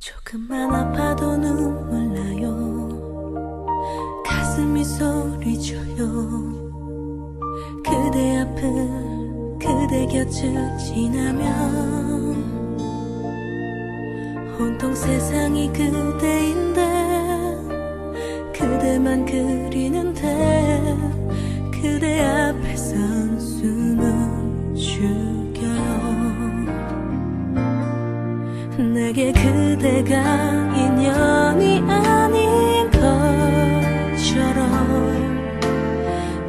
조금만 아파도 눈물 나요. 가슴이 소리쳐요. 그대 앞을 그대 곁을 지나면 온통 세상이 그대인데 그대만 그리는데 그대 그대가 인연이 아닌 것처럼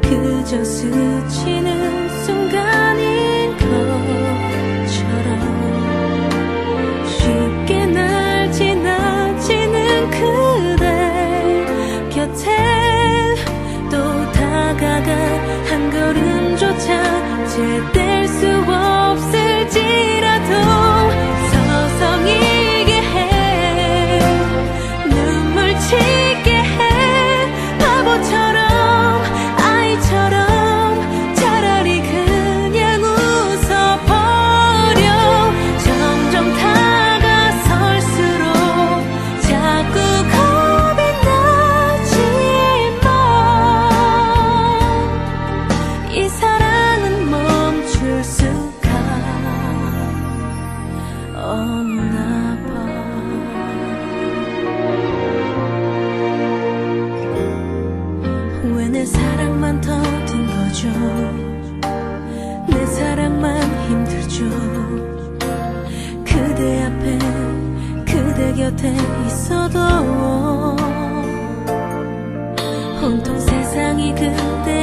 그저 스치는 순간인 것처럼 쉽게 날 지나치는 그대 곁에 또 다가가 한 걸음조차 제댈 곁에 있어도 온통 세상이 그대